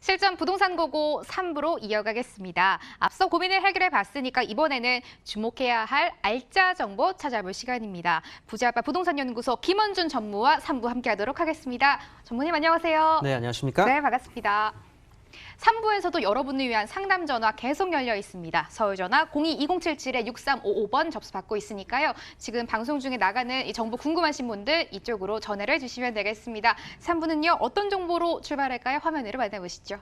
실전 부동산 고고 3부로 이어가겠습니다. 앞서 고민을 해결해 봤으니까 이번에는 주목해야 할 알짜 정보 찾아볼 시간입니다. 부자아빠 부동산 연구소 김원준 전무와 3부 함께하도록 하겠습니다. 전무님 안녕하세요. 네, 안녕하십니까? 네, 반갑습니다. 3부에서도 여러분을 위한 상담 전화 계속 열려 있습니다. 서울 전화 02-2077-6355번 접수 받고 있으니까요. 지금 방송 중에 나가는 이 정보 궁금하신 분들 이쪽으로 전화를 주시면 되겠습니다. 3부는요. 어떤 정보로 출발할까요? 화면으로 만나보시죠.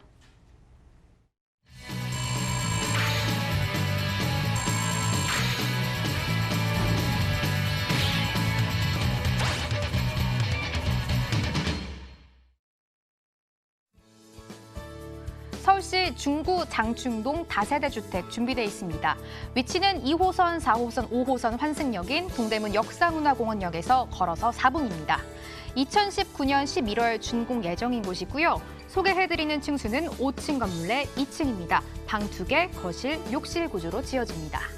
서울시 중구 장충동 다세대 주택 준비돼 있습니다. 위치는 2호선, 4호선, 5호선 환승역인 동대문 역사문화공원역에서 걸어서 4분입니다. 2019년 11월 준공 예정인 곳이고요. 소개해드리는 층수는 5층 건물 내 2층입니다. 방 2개, 거실, 욕실 구조로 지어집니다.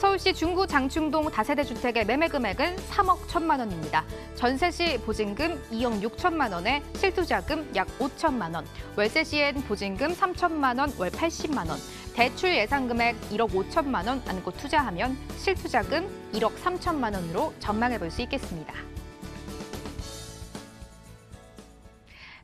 서울시 중구 장충동 다세대 주택의 매매 금액은 3억 1천만 원입니다. 전세 시 보증금 2억 6천만 원에 실투자금 약 5천만 원, 월세 시엔 보증금 3천만 원, 월 80만 원, 대출 예상 금액 1억 5천만 원 안고 투자하면 실투자금 1억 3천만 원으로 전망해 볼 수 있겠습니다.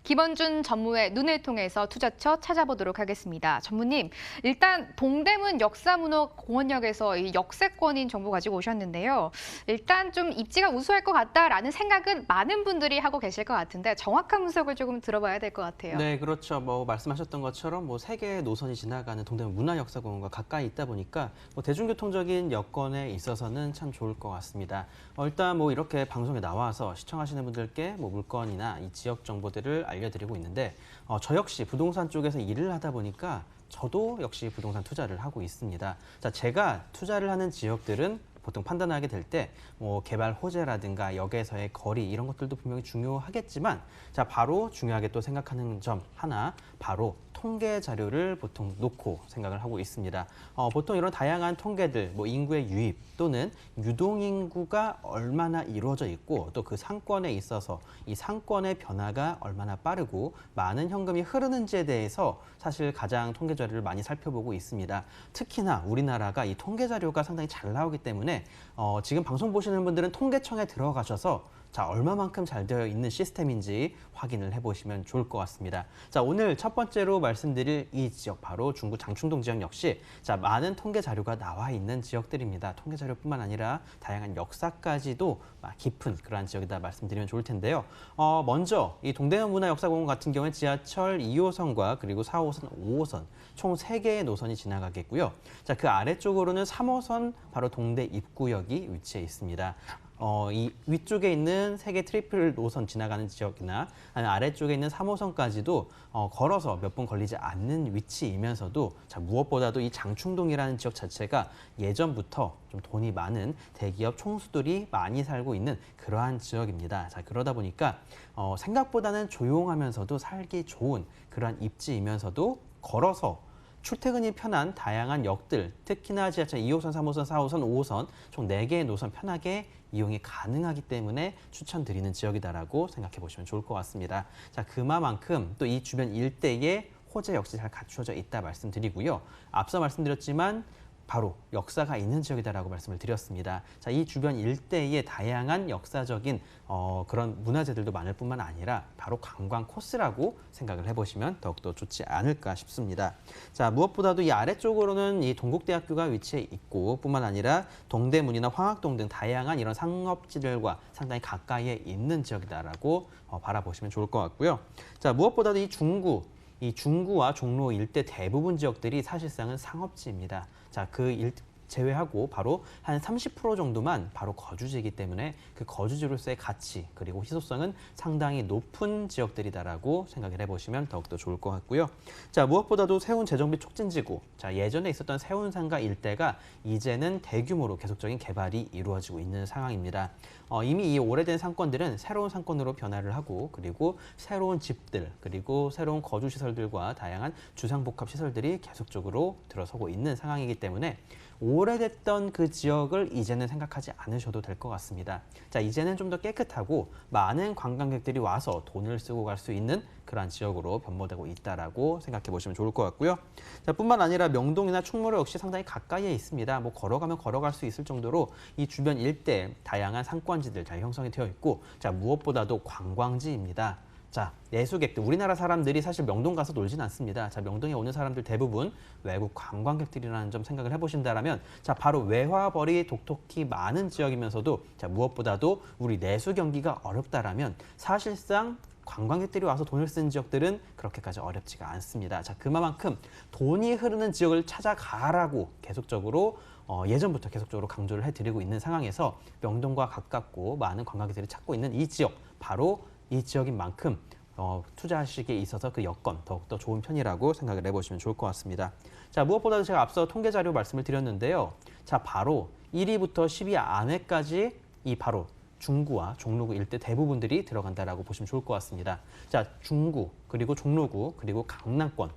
김원준 전무의 눈을 통해서 투자처 찾아보도록 하겠습니다. 전무님, 일단 동대문 역사문화공원역에서 이 역세권인 정보 가지고 오셨는데요. 일단 좀 입지가 우수할 것 같다라는 생각은 많은 분들이 하고 계실 것 같은데 정확한 분석을 조금 들어봐야 될 것 같아요. 네, 그렇죠. 뭐 말씀하셨던 것처럼 뭐 세 개의 노선이 지나가는 동대문 문화역사공원과 가까이 있다 보니까 뭐 대중교통적인 여건에 있어서는 참 좋을 것 같습니다. 어, 일단 뭐 이렇게 방송에 나와서 시청하시는 분들께 뭐 물건이나 이 지역 정보들을 알 려드리고 있는데 어, 저 역시 부동산 쪽에서 일을 하다 보니까 저도 역시 부동산 투자를 하고 있습니다. 자, 제가 투자를 하는 지역들은 보통 판단하게 될 때 뭐 개발 호재라든가 역에서의 거리 이런 것들도 분명히 중요하겠지만 자 바로 중요하게 또 생각하는 점 하나 바로 통계 자료를 보통 놓고 생각을 하고 있습니다. 어, 보통 이런 다양한 통계들, 뭐 인구의 유입 또는 유동 인구가 얼마나 이루어져 있고 또 그 상권에 있어서 이 상권의 변화가 얼마나 빠르고 많은 현금이 흐르는지에 대해서 사실 가장 통계 자료를 많이 살펴보고 있습니다. 특히나 우리나라가 이 통계 자료가 상당히 잘 나오기 때문에 어, 지금 방송 보시는 분들은 통계청에 들어가셔서 자, 얼마만큼 잘 되어 있는 시스템인지 확인을 해보시면 좋을 것 같습니다. 자, 오늘 첫 번째로 말씀드릴 이 지역, 바로 중구 장충동 지역 역시 자, 많은 통계 자료가 나와 있는 지역들입니다. 통계 자료뿐만 아니라 다양한 역사까지도 깊은 그러한 지역이다 말씀드리면 좋을 텐데요. 어, 먼저 이 동대문 문화역사공원 같은 경우에 지하철 2호선과 그리고 4호선, 5호선 총 3개의 노선이 지나가겠고요. 자, 그 아래쪽으로는 3호선 바로 동대 입구역이 위치해 있습니다. 어, 이 위쪽에 있는 세계 트리플 노선 지나가는 지역이나 아니면 아래쪽에 있는 3호선까지도 어, 걸어서 몇 분 걸리지 않는 위치이면서도 자, 무엇보다도 이 장충동이라는 지역 자체가 예전부터 좀 돈이 많은 대기업 총수들이 많이 살고 있는 그러한 지역입니다. 자, 그러다 보니까 어, 생각보다는 조용하면서도 살기 좋은 그러한 입지이면서도 걸어서 출퇴근이 편한 다양한 역들, 특히나 지하철 2호선, 3호선, 4호선, 5호선 총 4개의 노선 편하게 이용이 가능하기 때문에 추천드리는 지역이다라고 생각해 보시면 좋을 것 같습니다. 자, 그만큼 또 이 주변 일대에 호재 역시 잘 갖추어져 있다 말씀드리고요. 앞서 말씀드렸지만 바로 역사가 있는 지역이다라고 말씀을 드렸습니다. 자, 이 주변 일대에 다양한 역사적인 어, 그런 문화재들도 많을 뿐만 아니라 바로 관광 코스라고 생각을 해보시면 더욱더 좋지 않을까 싶습니다. 자, 무엇보다도 이 아래쪽으로는 이 동국대학교가 위치해 있고 뿐만 아니라 동대문이나 황학동 등 다양한 이런 상업지들과 상당히 가까이에 있는 지역이다라고 어, 바라보시면 좋을 것 같고요. 자, 무엇보다도 이 중구 이 중구와 종로 일대 대부분 지역들이 사실상은 상업지입니다. 자, 그 일, 제외하고 바로 한 30% 정도만 바로 거주지이기 때문에 그 거주지로서의 가치 그리고 희소성은 상당히 높은 지역들이다라고 생각을 해보시면 더욱더 좋을 것 같고요. 자 무엇보다도 세운 재정비 촉진지구 자 예전에 있었던 세운상가 일대가 이제는 대규모로 계속적인 개발이 이루어지고 있는 상황입니다. 어, 이미 이 오래된 상권들은 새로운 상권으로 변화를 하고 그리고 새로운 집들 그리고 새로운 거주 시설들과 다양한 주상복합 시설들이 계속적으로 들어서고 있는 상황이기 때문에 오래됐던 그 지역을 이제는 생각하지 않으셔도 될 것 같습니다. 자, 이제는 좀 더 깨끗하고 많은 관광객들이 와서 돈을 쓰고 갈 수 있는 그러한 지역으로 변모되고 있다라고 생각해 보시면 좋을 것 같고요. 자, 뿐만 아니라 명동이나 충무로 역시 상당히 가까이에 있습니다. 뭐 걸어가면 걸어갈 수 있을 정도로 이 주변 일대 다양한 상권지들 잘 형성이 되어 있고 자, 무엇보다도 관광지입니다. 자, 내수객들, 우리나라 사람들이 사실 명동 가서 놀진 않습니다. 자, 명동에 오는 사람들 대부분 외국 관광객들이라는 점 생각을 해보신다라면, 자, 바로 외화벌이 독특히 많은 지역이면서도, 자, 무엇보다도 우리 내수 경기가 어렵다라면 사실상 관광객들이 와서 돈을 쓰는 지역들은 그렇게까지 어렵지가 않습니다. 자, 그만큼 돈이 흐르는 지역을 찾아가라고 계속적으로 어, 예전부터 계속적으로 강조를 해드리고 있는 상황에서 명동과 가깝고 많은 관광객들이 찾고 있는 이 지역, 바로 이 지역인 만큼 어, 투자하시기에 있어서 그 여건 더욱더 좋은 편이라고 생각을 해보시면 좋을 것 같습니다. 자, 무엇보다도 제가 앞서 통계 자료 말씀을 드렸는데요. 자, 바로 1위부터 10위 안에까지 이 바로 중구와 종로구 일대 대부분들이 들어간다라고 보시면 좋을 것 같습니다. 자, 중구, 그리고 종로구, 그리고 강남권.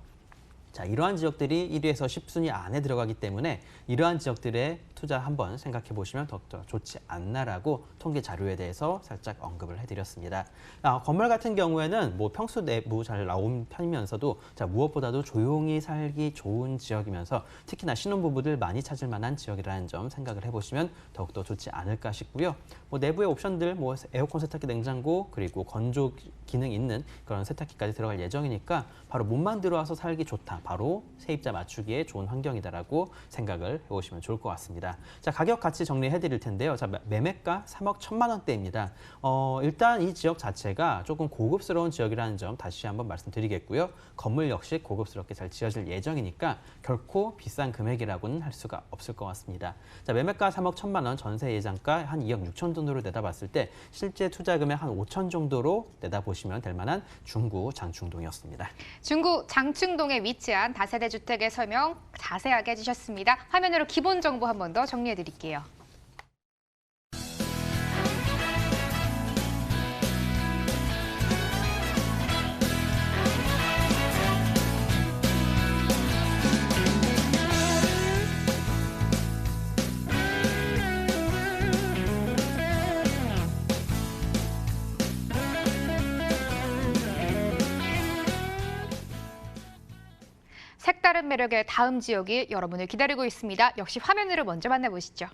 자, 이러한 지역들이 1위에서 10순위 안에 들어가기 때문에 이러한 지역들의 투자 한번 생각해 보시면 더욱더 좋지 않나라고 통계 자료에 대해서 살짝 언급을 해드렸습니다. 아, 건물 같은 경우에는 뭐 평수 내부 잘 나온 편이면서도 자, 무엇보다도 조용히 살기 좋은 지역이면서 특히나 신혼부부들 많이 찾을 만한 지역이라는 점 생각을 해보시면 더욱더 좋지 않을까 싶고요. 뭐 내부의 옵션들, 뭐 에어컨 세탁기, 냉장고 그리고 건조 기능 있는 그런 세탁기까지 들어갈 예정이니까 바로 몸만 들어와서 살기 좋다. 바로 세입자 맞추기에 좋은 환경이다라고 생각을 해보시면 좋을 것 같습니다. 자 가격 같이 정리해 드릴 텐데요. 자 매매가 3억 1천만 원대입니다. 어, 일단 이 지역 자체가 조금 고급스러운 지역이라는 점 다시 한번 말씀드리겠고요. 건물 역시 고급스럽게 잘 지어질 예정이니까 결코 비싼 금액이라고는 할 수가 없을 것 같습니다. 자 매매가 3억 1천만 원, 전세 예정가 한 2억 6천 정도로 내다봤을 때 실제 투자 금액 한 5천 정도로 내다보시면 될 만한 중구 장충동이었습니다. 중구 장충동에 위치 한 다세대 주택의 설명 자세하게 해주셨습니다. 화면으로 기본 정보 한 번 더 정리해 드릴게요. 다른 매력의 다음 지역이 여러분을 기다리고 있습니다. 역시 화면으로 먼저 만나보시죠.